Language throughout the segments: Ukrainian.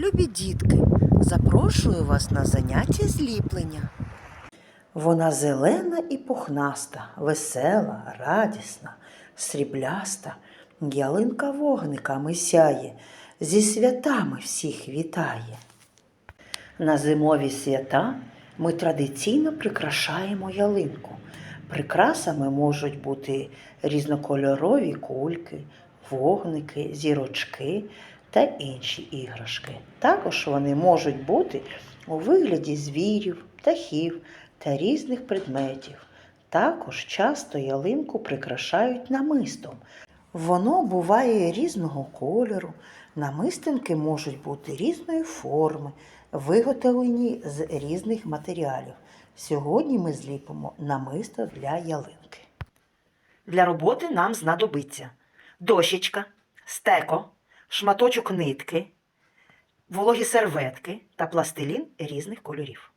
Любі дітки, запрошую вас на заняття зліплення. Вона зелена і пухнаста, весела, радісна, срібляста, ялинка вогниками сяє, зі святами всіх вітає. На зимові свята ми традиційно прикрашаємо ялинку. Прикрасами можуть бути різнокольорові кульки, вогники, зірочки та інші іграшки. Також вони можуть бути у вигляді звірів, птахів та різних предметів. Також часто ялинку прикрашають намистом. Воно буває різного кольору, намистинки можуть бути різної форми, виготовлені з різних матеріалів. Сьогодні ми зліпимо намисто для ялинки. Для роботи нам знадобиться дощечка, стеко, шматочок нитки, вологі серветки та пластилін різних кольорів.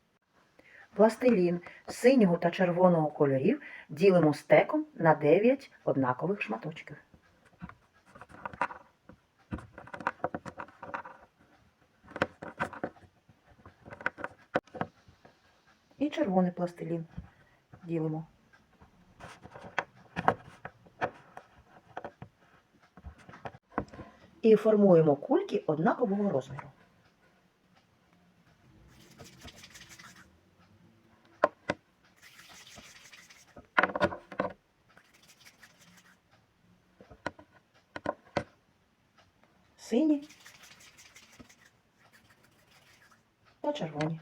Пластилін синього та червоного кольорів ділимо стеком на 9 однакових шматочків. І червоний пластилін ділимо. І формуємо кульки однакового розміру. Сині та червоні.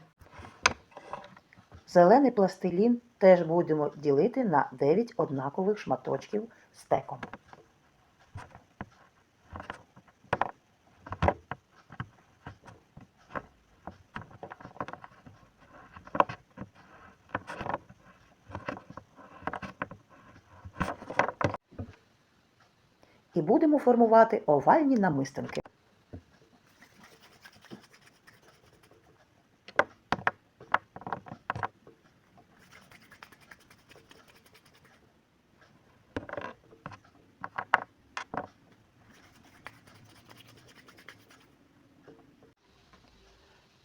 Зелений пластилін теж будемо ділити на 9 однакових шматочків стеком. І будемо формувати овальні намистинки.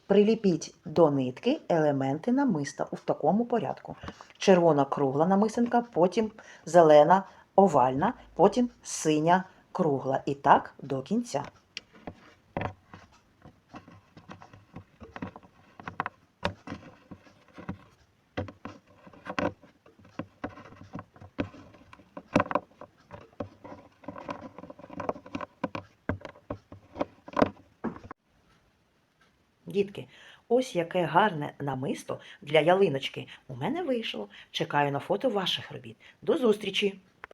Приліпіть до нитки елементи намиста у такому порядку. Червона кругла намистинка, потім зелена овальна, потім синя кругла. І так до кінця. Дітки, ось яке гарне намисто для ялиночки у мене вийшло. Чекаю на фото ваших робіт. До зустрічі!